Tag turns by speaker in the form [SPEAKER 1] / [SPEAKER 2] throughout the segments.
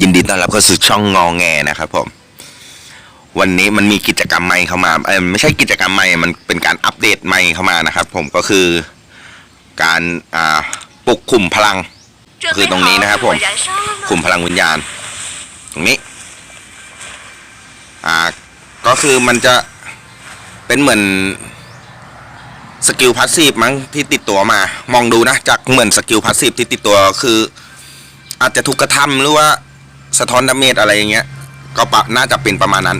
[SPEAKER 1] ยินดีต้อนรับเข้าสู่ช่องงอแงนะครับผม วันนี้มันมีกิจกรรมใหม่เข้ามาเออไม่ใช่กิจกรรมใหม่ มันเป็นการอัปเดตใหม่เข้ามานะครับ ผมก็คือการอ่าปลุกขุมพลัง
[SPEAKER 2] คือตรงนี้นะครับ ผม
[SPEAKER 1] ขุมพลังวิญญาณ ตรงนี้ อ่า ก็คือมันจะเป็นเหมือนสกิลพาสซีฟมั้งที่ติดตัวมา มองดูนะจากเหมือนสกิลพาสซีฟที่ติดตัวคือ อาจจะถูกกระทำหรือว่า สะท้อนดาเมจอะไรอย่างเงี้ย ก็ปะน่าจะเป็นประมาณนั้น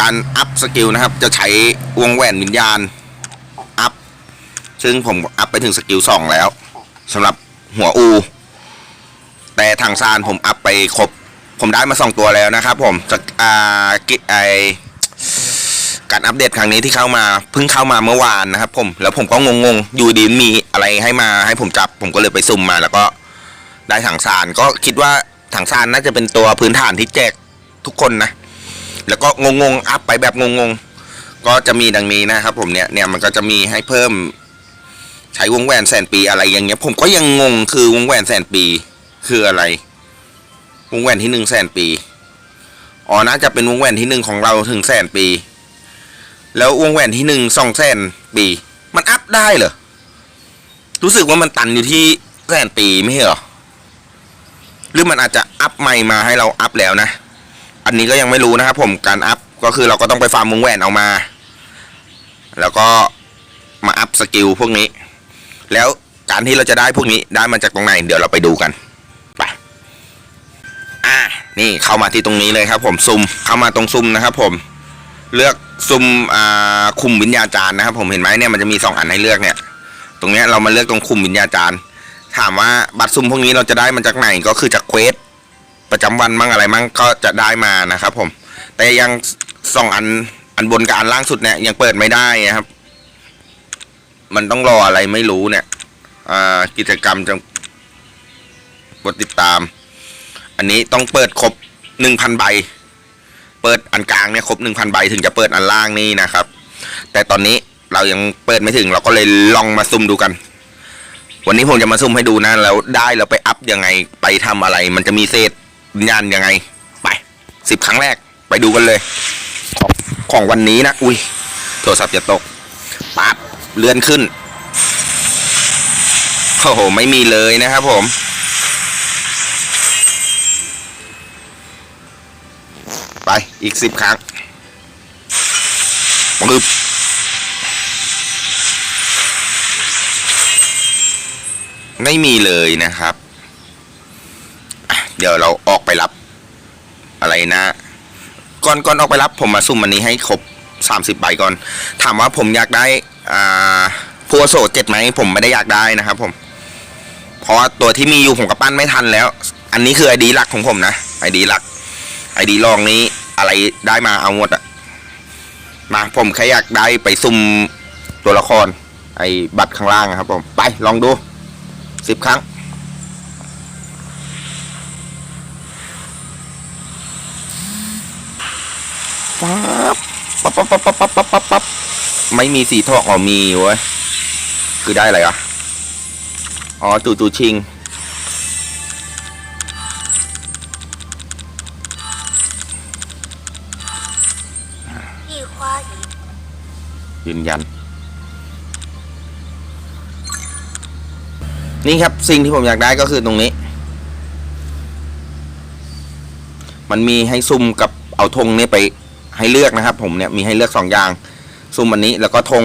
[SPEAKER 1] การอัพสกิลนะครับ จะใช้วงแหวนวิญญาณ อัพ ซึ่งผมอัพไปถึงสกิลสองแล้วสำหรับหัวอู แต่ทางซานผมอัพไปครบ ผมได้มาสองตัวแล้วนะครับผมจากอ่ากิไอการอัปเดตครั้งนี้ที่เข้ามาเพิ่งเข้ามาเมื่อวานนะครับ ผมแล้วผมก็งงๆอยู่ดีมีอะไรให้มาให้ผมจับ ผมก็เลยไปซุ่มมา แล้วก็ได้ถังซานก็คิดว่า ถังซานน่าจะเป็นตัวพื้นฐานที่แจกทุกคนนะ แล้วก็งงๆอัพไปแบบงงๆ ก็จะมีดังนี้นะครับผมเนี่ยเนี่ยมันก็จะมีให้เพิ่ม ใช้วงแหวนแสนปีอะไรอย่างเงี้ย ผมก็ยังงงคือวงแหวนแสนปีคืออะไร วงแหวนที่หนึ่งแสนปีอ๋อน่าจะเป็นวงแหวนที่หนึ่งของเราถึงแสนปี แล้ววงแหวนที่หนึ่งสองแสนปี มันอัพได้เหรอรู้สึกว่ามันตันอยู่ที่แสนปีไม่ใช่เหรอ หรือมันอาจจะอัพใหม่มาให้เราอัพแล้วนะ อันนี้ก็ยังไม่รู้นะครับผมการอัพก็คือเราก็ต้องไปฟาร์มวงแหวนเอามา แล้วก็มาอัพสกิลพวกนี้ แล้วการที่เราจะได้พวกนี้ได้มาจากตรงไหน เดี๋ยวเราไปดูกันไปอ่านี่เข้ามาที่ตรงนี้เลยครับ ผมซุ่มเข้ามาตรงซุ่มนะครับผมเลือกซุ่มอ่าคุมวิญญาจารย์นะครับ ผมเห็นไหมเนี่ยมันจะมีสองอันให้เลือกเนี่ย ตรงเนี้ยเรามาเลือกตรงคุมวิญญาจารย์ ถามว่าบัตรซุ่มพวกนี้เราจะได้มาจากไหนก็คือจากเควสประจำวันมั่งอะไรมั่งก็จะได้มานะครับ ผม แต่ยังสองอันอันบนกับอันล่างสุดเนี่ยยังเปิดไม่ได้นะครับ มันต้องรออะไรไม่รู้เนี่ยกิจกรรมจะกดติดตาม อันนี้ต้องเปิดครบหนึ่งพันใบ เปิดอันกลางเนี่ยครบหนึ่งพันใบถึงจะเปิดอันล่างนี่นะครับ แต่ตอนนี้เรายังเปิดไม่ถึงเราก็เลยลองมาซุ่มดูกัน วันนี้ผมจะมาซุ่มให้ดูนะแล้วได้เราไปอัพยังไงไปทำอะไร มันจะมีเศษวิญญาณยังไง ไปสิบครั้งแรกไปดูกันเลยของของวันนี้นะอุ้ยโทรศัพท์จะตกปั๊บเลื่อนขึ้นโอ้โหไม่มีเลยนะครับผมไปอีกสิบครั้งปึ๊บ ไม่มีเลยนะครับ เดี๋ยวเราออกไปรับ อะไรนะ ก่อนก่อนออกไปรับ ผมมาซุ่มอันนี้ให้ครบสามสิบใบก่อน ถามว่าผมอยากได้ อ่าพัวโซเจ็ดไหมผมไม่ได้อยากได้นะครับ ผม เพราะว่าตัวที่มีอยู่ผมก็ปั้นไม่ทันแล้ว อันนี้คือไอดีหลักของผมนะไอดีหลักไอดีรองนี้อะไรได้มาเอาหมดอะมาผมแค่อยากได้ไปซุ่มตัวละคร ไอบัตรข้างล่างอะครับผม ไปลองดู สิบครั้ง ปั๊บ ปั๊บปั๊บปั๊บปั๊บปั๊บปั๊บปั๊บไม่มีสีทองอ๋อมีเว้ย คือได้อะไรอะ อ๋อตู่ตู่ชิง ยืนยัน นี่ครับสิ่งที่ผมอยากได้ก็คือตรงนี้ มันมีให้ซุ่มกับเอาธงนี่ไปให้เลือกนะครับ ผมเนี่ยมีให้เลือกสองอย่างซุ่มอันนี้แล้วก็ธง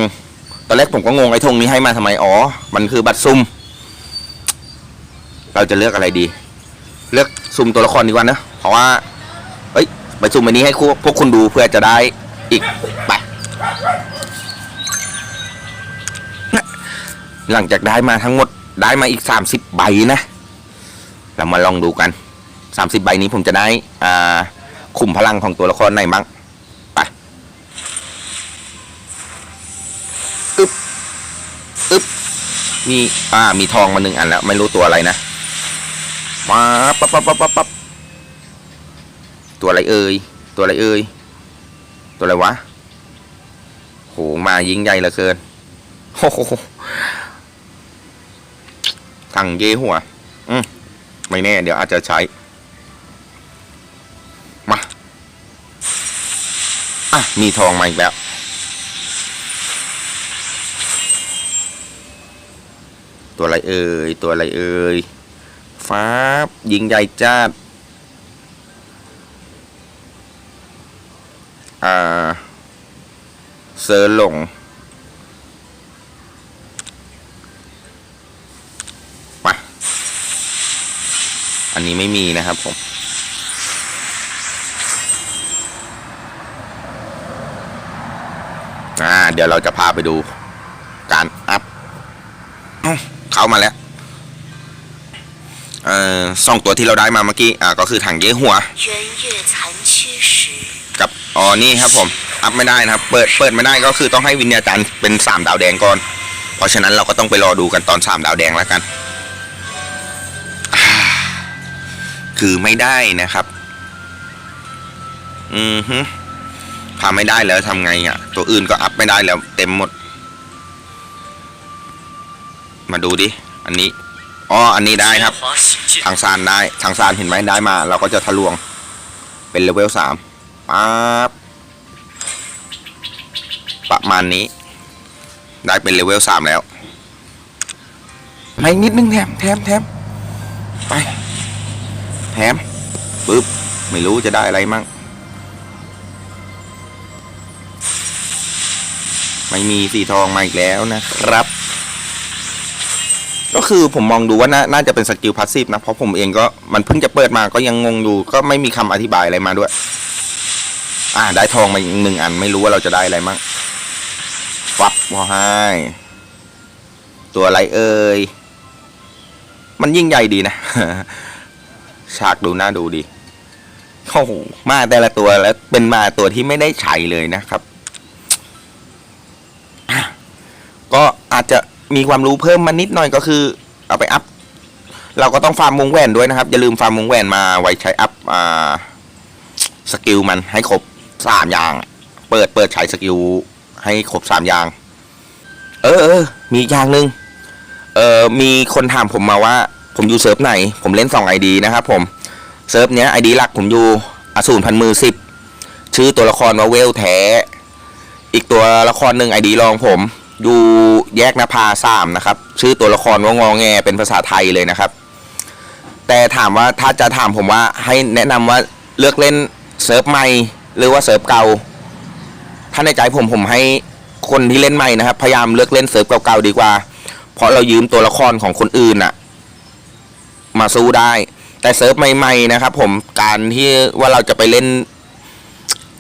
[SPEAKER 1] ตอนแรกผมก็งงไอ้ธงนี้ให้มาทำไมอ๋อ มันคือบัตรซุ่มเราจะเลือกอะไรดี เลือกซุ่มตัวละครดีกว่านะเพราะว่าเอ้ยไปซุ่มอันนี้ให้พวกคุณดูเพื่อจะได้อีกไปหลังจากได้มาทั้งหมด ได้มาอีกสามสิบใบนะ เรามาลองดูกันสามสิบใบนี้ผมจะได้อ่าขุมพลังของตัวละครไหนบ้างไปอึบอึบมีอ่ามีทองมาหนึ่งอันแล้ว ไม่รู้ตัวอะไรนะมาปั๊บปั๊บปั๊บปั๊บปั๊บตัวอะไรเอ่ยตัวอะไรเอ่ยตัวอะไรวะโหมายิงใหญ่เหลือเกินโอ้โห ตังเย่หัว อืมไม่แน่ เดี๋ยวอาจจะใช้ มา อะ มีทองมาอีกแล้ว ตัวอะไรเอ่ย ตัวอะไรเอ่ย ฟ้ายิงใหญ่จ้าอ่า เซอร์หลงี้ไม่มีนะครับผมอ่าเดี๋ยวเราจะพาไปดูการอัพเข้ามาแล้วเอ่อสองตัวที่เราได้มาเมื่อกี้อ่าก็คือถังเย้หัว กับอ๋อนี่ครับผม อัพไม่ได้นะครับ เปิดเปิดไม่ได้ก็คือต้องให้วิญญาจารย์เป็นสามดาวแดงก่อน เพราะฉะนั้นเราก็ต้องไปรอดูกันตอนสามดาวแดงแล้วกัน ถือไม่ได้นะครับ อือฮึพาไม่ได้แล้วทำไงอะ่ะ ตัวอื่นก็อัพไม่ได้แล้ว เต็มหมด มาดูดิ อันนี้อ๋ออันนี้ได้ครับ ทางซานได้ ทางซานเห็นไหมได้มา เราก็จะทะลวง เป็นเลเวลสามปั๊บประมาณนี้ ได้เป็นเลเวลสามแล้วไม่นิดนึงแถมแถมแถม มปึ๊บไม่รู้จะได้อะไรมั่งไม่มีสีทองมาอีกแล้วนะครับ ก็คือผมมองดูว่านาน่าจะเป็นสกิลพาสซีฟนะ เพราะผมเองก็มันเพิ่งจะเปิดมาก็ยังงงอยู่ ก็ไม่มีคำอธิบายอะไรมาด้วย อ่าได้ทองมาอีกหนึ่งอันไม่รู้ว่าเราจะได้อะไรมั่งฟับวอให้ตัวอะไรเอ่ยมันยิ่งใหญ่ดีนะ ฉากดูน่าดูดีโอ้โหมาแต่ละตัวแล้วเป็นมาตัวที่ไม่ได้ใช้เลยนะครับ ก็อาจจะมีความรู้เพิ่มมานิดหน่อยก็คือ เอาไปอัพ เราก็ต้องฟาร์มวงแหวนด้วยนะครับ อย่าลืมฟาร์มวงแหวนมาไว้ใช้อัพอ่าสกิลมันให้ครบสามอย่าง เปิดเปิดใช้สกิลให้ครบสามอย่าง เออเออมีอย่างหนึ่งเออมีคนถามผมมาว่า ผมอยู่เซิร์ฟไหน ผมเล่นสองไอดีนะครับผม เซิร์ฟเนี้ยไอดีหลักผมอยู่อสูรพันมือสิบชื่อตัวละครว่าเวลแท้ อีกตัวละครหนึ่งไอดีรองผมอยู่แยกนภาสามนะครับ ชื่อตัวละครว่างอแงเป็นภาษาไทยเลยนะครับ แต่ถามว่าถ้าจะถามผมว่าให้แนะนำว่าเลือกเล่นเซิร์ฟใหม่หรือว่าเซิร์ฟเก่า ถ้าในใจผมผมให้คนที่เล่นใหม่นะครับ พยายามเลือกเล่นเซิร์ฟเก่าๆดีกว่า เพราะเรายืมตัวละครของคนอื่นอะ มาสู้ได้ แต่เซิร์ฟใหม่ๆนะครับ ผมการที่ว่าเราจะไปเล่น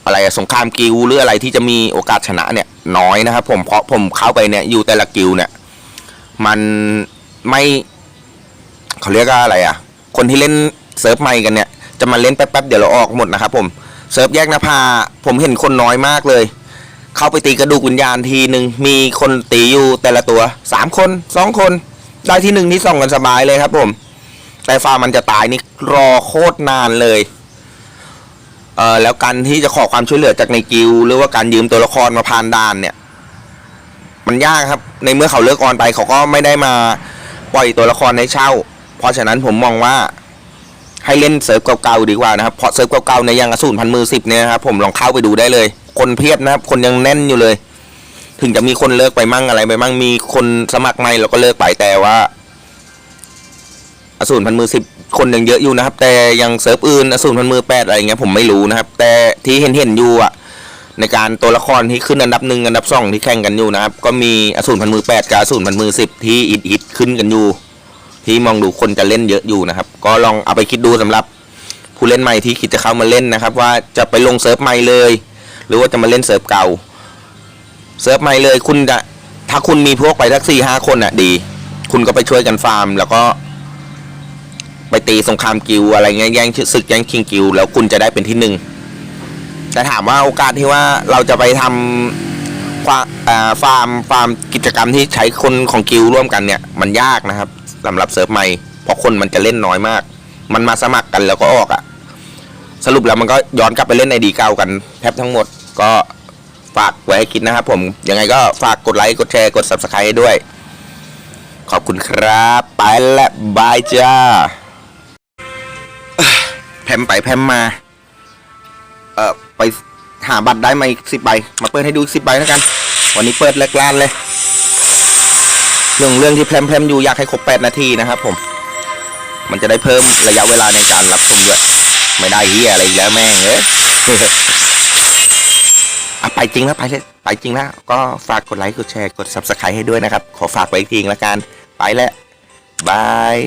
[SPEAKER 1] อะไรสงครามกิลหรืออะไรที่จะมีโอกาสชนะเนี่ย น้อยนะครับ ผมเพราะผมเข้าไปเนี่ยอยู่แต่ละกิลเนี่ย มันไม่เขาเรียกว่าอะไรอะ คนที่เล่นเซิร์ฟใหม่กันเนี่ยจะมาเล่นแป๊บๆเดี๋ยวเราออกหมดนะครับ ผมเซิร์ฟแยกนภาผมเห็นคนน้อยมากเลย เข้าไปตีกระดูกวิญญาณทีหนึ่งมีคนตีอยู่แต่ละตัวสามคนสองคนได้ที่หนึ่งที่สองกันสบายเลยครับผม แต่ฟาร์มมันจะตายนี่รอโคตรนานเลยเอ่อแล้วการที่จะขอความช่วยเหลือจากในกิลหรือว่าการยืมตัวละครมาผ่านด่านเนี่ย มันยากครับ ในเมื่อเขาเลิกออนไปเขาก็ไม่ได้มาปล่อยตัวละครให้เช่า เพราะฉะนั้นผมมองว่าให้เล่นเซิร์ฟเก่าๆดีกว่านะครับเพราะเซิร์ฟเก่าๆในยังอสูรพันมือสิบเนี่ยครับผมลองเข้าไปดูได้เลย คนเพียบนะครับ คนยังแน่นอยู่เลย ถึงจะมีคนเลิกไปมั่งอะไรไปมั่งมีคนสมัครใหม่แล้วก็เลิกไปแต่ว่า อสูรพันมือสิบคนยังเยอะอยู่นะครับ แต่ยังเซิร์ฟอื่นอสูรพันมือแปดอะไรเงี้ยผมไม่รู้นะครับ แต่ที่เห็นเห็นอยู่อะในการตัวละครที่ขึ้นอันดับหนึ่งอันดับสองที่แข่งกันอยู่นะครับ ก็มีอสูรพันมือแปดกับอสูรพันมือสิบที่อิดอิดขึ้นกันอยู่ ที่มองดูคนจะเล่นเยอะอยู่นะครับ ก็ลองเอาไปคิดดูสำหรับผู้เล่นใหม่ที่คิดจะเข้ามาเล่นนะครับ ว่าจะไปลงเซิร์ฟใหม่เลย หรือว่าจะมาเล่นเซิร์ฟเก่าเซิร์ฟใหม่เลยคุณจะถ้าคุณมีพวกไปสักสี่ห้าคนอะดี คุณก็ไปช่วยกันฟาร์ม แล้วก็ ไปตีสงครามกิลอะไรเงี้ยแย่งศึกแย่งคิงกิลแล้วคุณจะได้เป็นที่หนึ่งแต่ถามว่าโอกาสที่ว่าเราจะไปทำควาฟาร์มฟาร์มกิจกรรมที่ใช้คนของกิลร่วมกันเนี่ย มันยากนะครับสำหรับเซิร์ฟใหม่เพราะคนมันจะเล่นน้อยมาก มันมาสมัครกันแล้วก็ออกอะสรุปแล้วมันก็ย้อนกลับไปเล่นในดีเก่ากันแทบทั้งหมดก็ฝากไว้ให้คิดนะครับผม ยังไงก็ฝากกดไลค์ กดแชร์ กด subscribe ให้ด้วย ขอบคุณครับ ไปและบายจ้า พมไปแพมมา เอ่อไปหาบัตรได้มาอีกสิบใบ มาเปิดให้ดูสิบใบแล้วกัน วันนี้เปิดแรกล้านเลยเรื่องเรื่องที่แพรมอยู่อยากให้ครบแปดนาทีนะครับผม มันจะได้เพิ่มระยะเวลาในการรับชมด้วย ไม่ได้เฮียอะไรอีกแล้วแม่งเอ้ยอะไปจริงแล้วไปเลยไปจริงแล้ว ก็ฝากกดไลค์กดแชร์กด subscribe ให้ด้วยนะครับ ขอฝากไว้อีกทีแล้วกัน ไปแล้วบาย